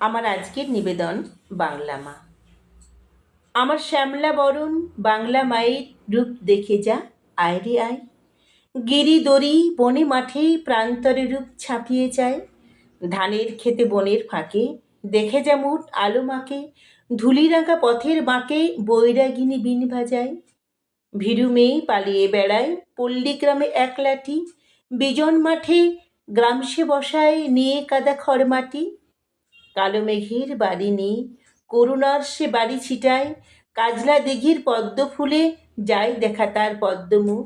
আমার আজকের নিবেদন বাংলা মা। আমার শ্যামলা বরণ বাংলা মায়ের রূপ দেখে যা, আয় রে আয়। গিরি দড়ি বনে মাঠে প্রান্তরে রূপ ছাপিয়ে যায়। ধানের খেতে বনের ফাঁকে দেখে যা মুঠ আলো মাকে। ধুলি ধুলিরাঙা পথের বাঁকে বৈরাগিনী বিন ভাজায় ভীরু মেয়ে পালিয়ে বেড়ায় পল্লী গ্রামে এক লাঠি বিজন মাঠে গ্রামসে বসায় নিয়ে কাদা খড়মাটি। কালো মেঘের বাড়ি নেই, করুণার সে বাড়ি ছিটায়, কাজলা দিঘির পদ্ম ফুলে যায় দেখা তার পদ্মমুখ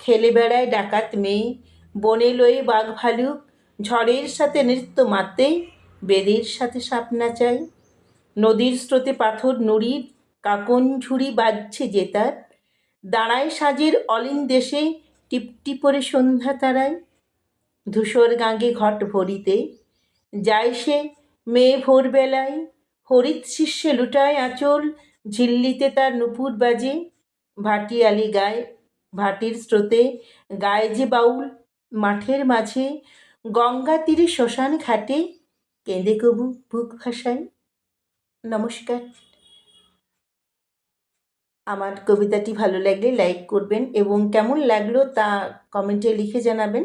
খেলে বেড়ায় ডাকাত মেয়ে, বনে লয়ে বাঘ ভালুক, ঝড়ের সাথে নৃত্য মাতে, বেদের সাথে সাপ নাচায়। নদীর স্রোতে পাথর নুড়ির, কাকন ঝুড়ি বাজছে জেতার দাঁড়ায় সাজের অলিন দেশে, টিপটি পরে সন্ধ্যা তারায়। ধূসর গাঙ্গে ঘট ভরিতে, যায় সে মেয়ে ভোরবেলায় হরিৎ শীর্ষে লুটায় আঁচল, ঝিল্লিতে তার নুপুর বাজে ভাটিয়ালি গায়, ভাটির স্রোতে গায়ে যে বাউল, মাঠের মাঝে গঙ্গা তীরে শ্মশান ঘাটে, কেঁদে কবু বুক ভাসায়। নমস্কার। আমার কবিতাটি ভালো লাগলে লাইক করবেন এবং কেমন লাগল তা কমেন্টে লিখে জানাবেন।